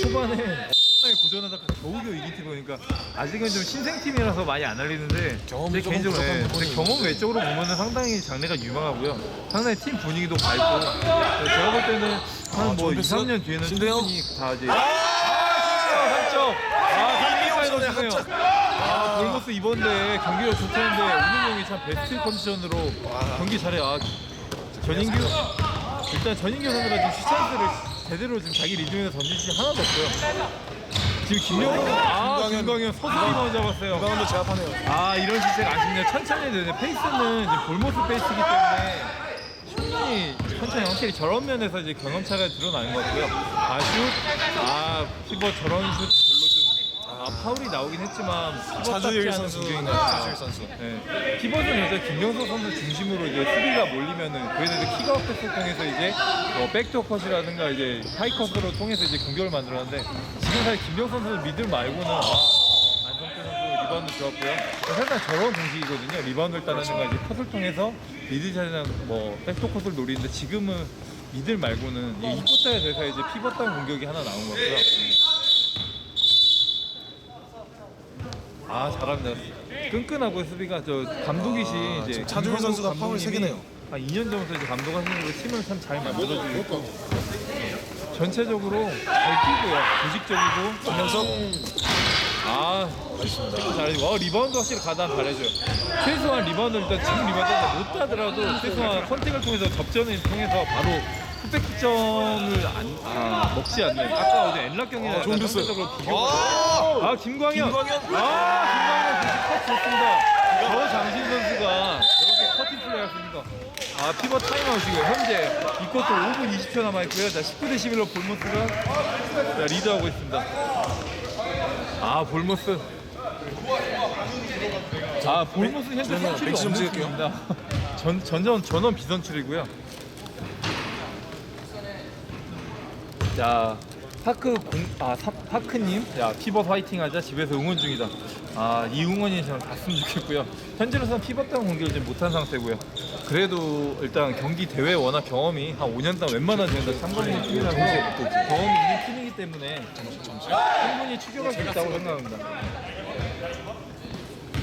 초반에 엄청나게 고전하다가 겨우겨우 이긴 팀 보니까 아직은 좀 신생팀이라서 많이 안 알리는데 경험이 제 조금 개인적으로 부족한 네, 부분이 경험 외적으로 보면 은 상당히 장래가 유망하고요. 상당히 팀 분위기도 밝고 네, 제가 볼 때는 한뭐 2, 패스. 3년 뒤에는 신대영. 충분히 다 이제 아, 3점! 아, 3점까지 넣었네요. 아, 골모스 이번 대회 경기력 좋다는데 오늘 형이 참 베스트 컨디션으로 경기 잘해. 아, 전인규 일단 전인규 선수가 지금 슈찬스를 제대로 지금 자기 리듬에서 던질 수 하나도 없고요. 지금 김영호 아 김광현. 김광현 서수비 먼저 잡았어요. 리바운드 제압하네요. 아 이런 시세가 아쉽네요. 천천히 해야 되는데 페이스는 이제 볼모스 페이스이기 때문에 충분히 천천히 확실히 저런 면에서 이제 경험차가 드러나는 것 같고요. 아 슛, 아 피버 저런 슛 별로 좀 아, 파울이 나오긴 했지만 않은 선수. 같아요. 차주일 선수. 네. 피벗은 이제 김경석 선수 중심으로 이제 수비가 몰리면은 그래도 이제 킥아웃 패스를 통해서 이제 뭐 백도어 컷이라든가 이제 하이컷으로 통해서 이제 공격을 만들었는데 지금 사실 김경석 선수 미들 말고는 아, 안성태 선수 리바운드 좋았고요. 살짝 저런 공식이거든요. 리바운드를 따내는 거 이제 컷을 통해서 미들샷이나 뭐 백도어 컷을 노리는데 지금은 미들 말고는 이 이코타에 대해서 이제 피벗다운 공격이 하나 나온 것 같고요. 아 잘합니다. 끈끈하고 수비가 저 감독이시 아, 이제 지금 차주일 김성국 선수가 파울 감독님이 세 개네요. 한 2년 전부터 이제 감독하시는 팀을 참 잘 만들어주고 있고 전체적으로 잘 뛰고요. 조직적이고 김명석 아 좋습니다. 잘해주고 어, 리바운드 확실히 가담 잘해줘요. 최소한 리바운드 일단 지금 리바운드 못 따더라도 최소한 컨택을 통해서 접전을 통해서 바로 풋백 득점을 안, 아, 먹지 않는 아까 어제 엔락 경기나 아, 좋은 패스. 상대적으로 비교 아! 아 김광현. 김광현. 아 김광현 컷 좋습니다. 저 장신 선수가 이렇게 커팅 플레이 거. 아 피버 타임아웃이고요. 현재 이 쿼터 5분 20초 남아 있고요. 자 19 대 11로 볼모스가 자, 리드하고 있습니다. 아 볼모스. 아 볼모스 현재 저는 선출이 벤치 좀 없는 찍을게요. 팀입니다. 전 전전 전원 비선출이고요. 자 파크 공아 파크님? 야 피벗 화이팅하자. 집에서 응원 중이다. 아 이 응원이 저는 갔으면 좋겠고요. 현재로서는 피벗다운 공격을 지금 못한 상태고요. 그래도 일단 경기 대회 워낙 경험이 한 5년 동안 웬만한 대회다 참가하는 팀이라고 경험이 있는 팀이기 때문에 충분히 추격할 수 있다고 생각합니다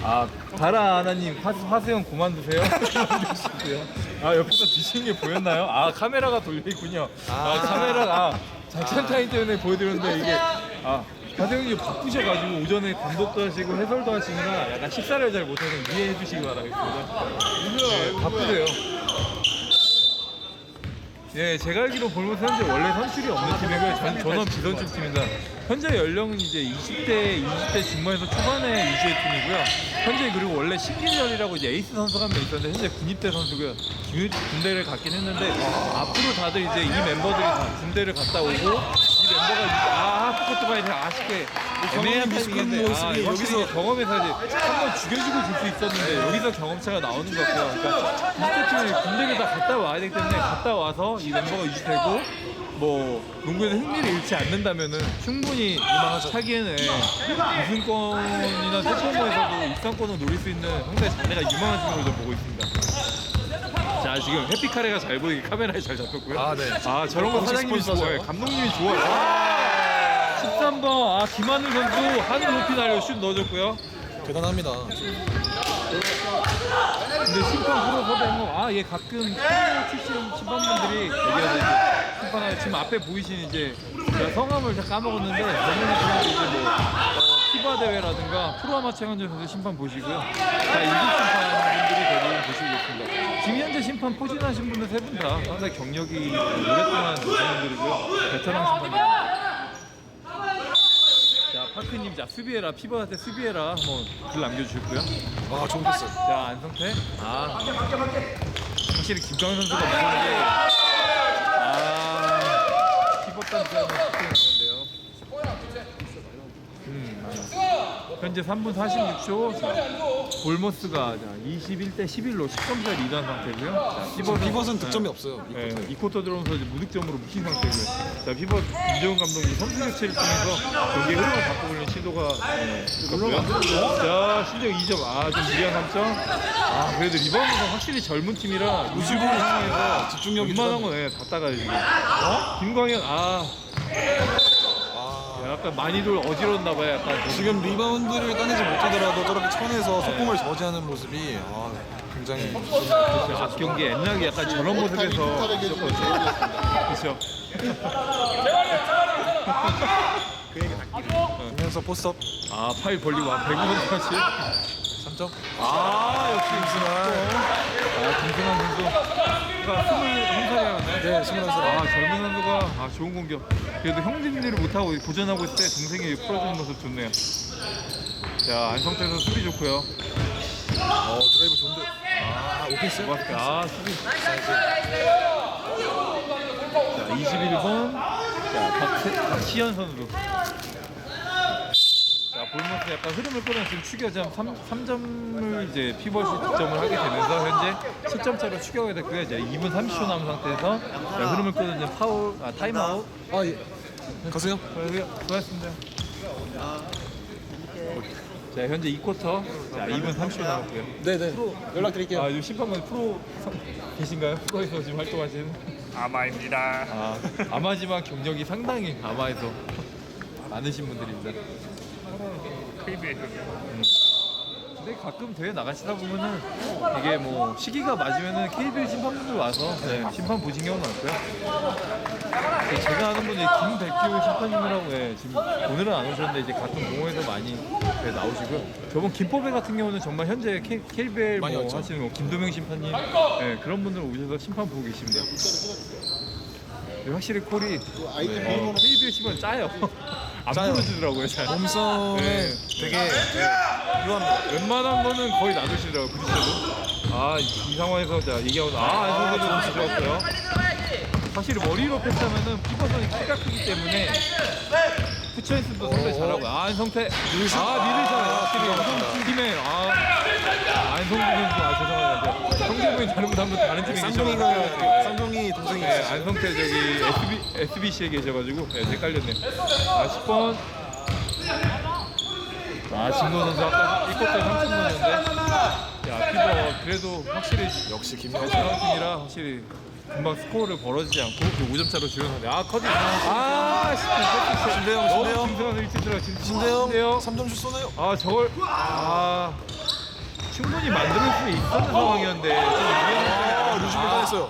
아 다라 아나님. 화수, 화수형 그만두세요. 아 옆에서 드시는 게 보였나요? 아 카메라가 돌려 있군요. 아 카메라가 아, 작전 타임 때문에 보여드렸는데 이게 아 화수형님 바쁘셔가지고 오전에 감독도 하시고 해설도 하시느라 약간 식사를 잘 못해서 이해해 주시기 바라겠습니다. 네, 바쁘세요 예, 제가 알기로 볼모스 현재 원래 선출이 없는 팀이고요. 전, 전원 비선출 팀입니다. 현재 연령은 이제 20대, 20대 중반에서 초반의 위주의 팀이고요. 현재 그리고 원래 신기열이라고 이제 에이스 선수가 한 명 있었는데 현재 군입대 선수고요. 군- 군대를 갔긴 했는데 앞으로 다들 이제 이 멤버들이 다 군대를 갔다 오고 이 멤버가 아 하프코트 바이 아쉽게 애매한 타이밍인데 모습이 아, 여기서- 여기서 경험에서 이제 한번 죽여주고 줄 수 있었는데 여기서 경험차가 나오는 것 같아요. 그러니까 비스포츠는 군대를 다 갔다 와야 되기 때문에 갔다 와서 이 멤버가 유지되고 뭐 농구에서 흥미를 잃지 않는다면은 충분히 차기에는 우승권이나 태권도에서도 입상권을 노릴 수 있는 상당히 자네가 유망한 팀으로 좀 보고 있습니다. 자 지금 해피 카레가 잘 보이게 카메라에 잘 잡혔고요. 아, 네. 아 저런 거 사장님이. 좋아요. 감독님이 좋아요. 아, 13번 아 김하늘 선수 하늘 높이 날려 슛 넣어줬고요. 대단합니다. 근데 심판 프로 섭외한 거, 아, 얘 가끔 프로 출신 심판분들이 얘기하서 이제 심판하고 지금 앞에 보이신 이제 제가 성함을 다 까먹었는데 전문의 이제 뭐 어, 피바 대회라든가 프로아마추어 현재 선수 심판 보시고요. 자, 일급 심판분들이 대부분 보시고 계십니다. 지금 현재 심판 포진하신 분들 세 분 다 상당히 경력이 오랫동안 되신 분들이고요. 베테랑 심판들. 자, 파크님, 자, 수비해라. 피바한테 수비해라. 한번 글 남겨주셨고요. 아, 좋은 패스. 자 안성태 아 확실히 김광현 선수가 무서운 게 아, 피벗단 싸움이 쉽게 나오는데요. 음, 맞아. 현재 3분 46초. 자, 볼모스가 자, 21대 11로 10점차 리드한 상태고요. 자, 피벗은, 비벗은 득점이 없어요. 이 네. 이 쿼터 들어오면서 이제 무득점으로 묵힌 상태고요. 자, 피벗 이재훈 감독이 선수 교체를 통해서 경기 흐름을 바꿔보려는 시도가 네, 있었고요. 자, 신정 2점. 아, 좀 무리한 3점. 아, 그래도 리바운드가 확실히 젊은 팀이라 무시볼 상황에서 집중력이 웬만한 건 네, 다 따가요, 지금. 어? 김광현, 아, 아, 약간 많이들 어지러웠나 봐요. 약간 지금 리바운드를 따내지 못하더라도 저렇게 천에서 속공을 저지하는 모습이 아, 굉장히 앞 경기 옛날에 약간 저런 모습에서. 그렇죠. 김현석 포스업 아 파일 벌리고 한 100만 원씩. 3점 아 역시 김승환. 아 김승환 선수 가 21살이었나요? 네 21살 아 젊은 선수가 아 좋은 공격. 그래도 형님들이 못하고 고전하고 있을 때 동생이 풀어주는 모습 좋네요. 자 안성태 선수 수비 좋고요. 어 드라이브 좋은데 아 오펜스 고맙습니다. 아 수비. 자 21번 자 박세, 박시현 선수. 자 볼모스 약간 흐름을 끌어 지금 추격점 3, 3점을 이제 피벗이 득점을 하게 되면서 현재 7점 차로 추격하게 됐고요. 이제 2분 30초 남은 상태에서 자, 흐름을 이제 파울 아 타임아웃 아 예 가세요 수고하세요. 수고하셨습니다. 자 현재 2쿼터 자 2분 30초 남았고요. 네네 연락드릴게요 아, 요즘 심판분 프로 선- 계신가요? 프로에서 지금 활동하시는? 아마입니다. 아, 아마지만 경력이 상당히 아마에서 많으신 분들입니다. KBL 근데 가끔 대회 나가시다 보면은 이게 뭐 시기가 맞으면은 KBL 심판분들 와서 네, 심판 보신 경우 많고요. 그 제가 아는 분이 김백규 심판님이라고 해. 지금 오늘은 안 오셨는데 이제 가끔 동호회에서 많이 네, 나오시고요. 저번 김포배 같은 경우는 정말 현재 K, KBL 많이 뭐 왔죠. 하시는 뭐 김도명 심판님 네, 그런 분들 오셔서 심판 보고 계십니다. 네, 확실히 콜이 어, KBL 심판 짜요. 안 짜요. 불러주더라고요. 잘. 몸싸움에 네. 되게 네, 유합니다 웬만한 거는 거의 놔두시더라고요, 부딪혀도. 아, 이, 이 상황에서 자, 얘기하고, 아, 안성근 선수 좋았고요. 확실히 머리로 패스하면은 피버선이 키가 크기 때문에 푸처인스도 상당히 잘하고, 아, 안성태. 아, 미들샷. 확실히 안성 팀에, 아, 안성근 선수, 아, 죄송합니다. 이제 형제분이 다른 분, 한분 다른 팀에 계셔가지고. 쌍둥이 동생이 네, 있어요. 안성태 저기 SB, SBC에 계셔가지고 네, 헷갈렸네요. 아 10번. 아 진도 선수 아까 1쿼터 3점 넣었는데. 야 피버 그래도 확실히 역시 잘하는 팀이라 확실히 금방 스코어를 벌어지지 않고 그 5점 차로 줄여놨는데 아 커디 아 씨, 신대영, 신대영. 김승환 일찍 들어가 신대영 3점 슛 쏘나요? 아 저걸. 아 충분히 만들 수 있었는 상황이었는데 좀. 아 루즈볼 당했어요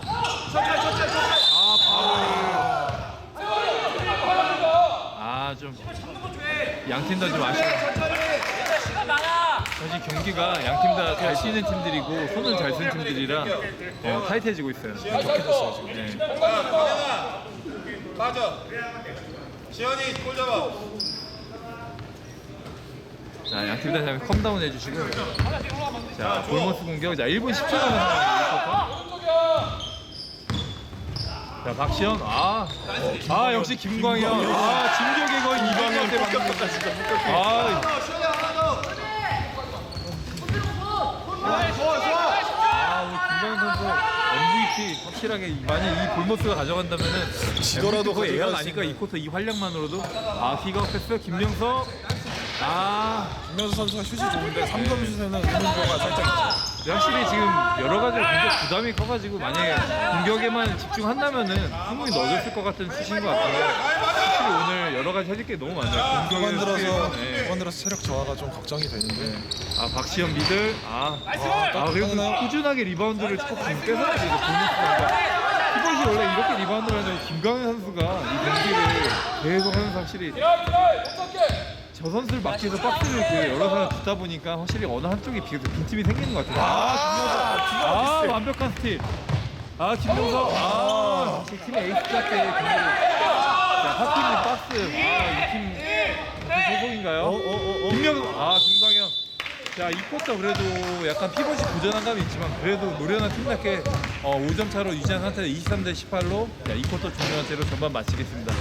아, 좀 양팀 다 좀 아쉬워. 사실 경기가 양팀 다잘 뛰는 팀들이고 손을 잘 쓰는 팀들이라 어, 타이트해지고 있어요. 격해졌어요 지금 네. 맞아. 지현이 골 잡아. 자, 양팀 다잘 컴다운 해주시고. 자, 볼머스 공격. 자, 1분 10초 남은 상황이에요. 자, 박시현. 아, 아 역시 김광현. 아, 진격의 거인 이광현한테 맞는 진짜 아, 아, 우리 김광현 선수 MVP 확실하게 만약 이 볼머스가 가져간다면은 지더라도 거의 예약 가져갈 수 아니까 이 있는. 쿼터 이 활약만으로도 아 기가 패스 김명석 아 김현석 선수가 슛이 좋은데 3점 슛에는 의문표가 살짝 있죠 근데 확실히 지금 여러 가지 공격 부담이 커가지고 만약에 공격에만 집중한다면은 충분히 넣어줬을 것 같은 슛인 것 같은데 확실히 오늘 여러 가지 해줄 게 너무 많아요. 후반 공격에 들어서 네. 후반 들어서 체력 저하가 좀 걱정이 되는데 아 박시현 미들 아, 아 그리고 따뜻하네요. 꾸준하게 리바운드를 꼭 지금 뺏어야 돼 이거 보니까 피벗이 원래 이렇게 리바운드를 하는 김강현 선수가 이 경기를 계속 하면서 확실히 저 선수를 막기 위해서 박스를 그 여러 사람 붙다 보니까 확실히 어느 한쪽이 비- 빈틈이 생기는 것 같아요. 아, 김명석. 아, 완벽한 스틸. 아, 김명석. 아, 제 팀의 에이스답게 경기를. 자, 하팀님 박스. 아, 이 팀, 무슨 소속인가요? 김명석. 아, 김광현. 자, 이 쿼터 그래도 약간 피벗이 부전한 감이 있지만 그래도 노련한 팀답게 어, 5점 차로 유지한 상태에서 23대 18로 자, 이 쿼터 종료한 채로 전반 마치겠습니다.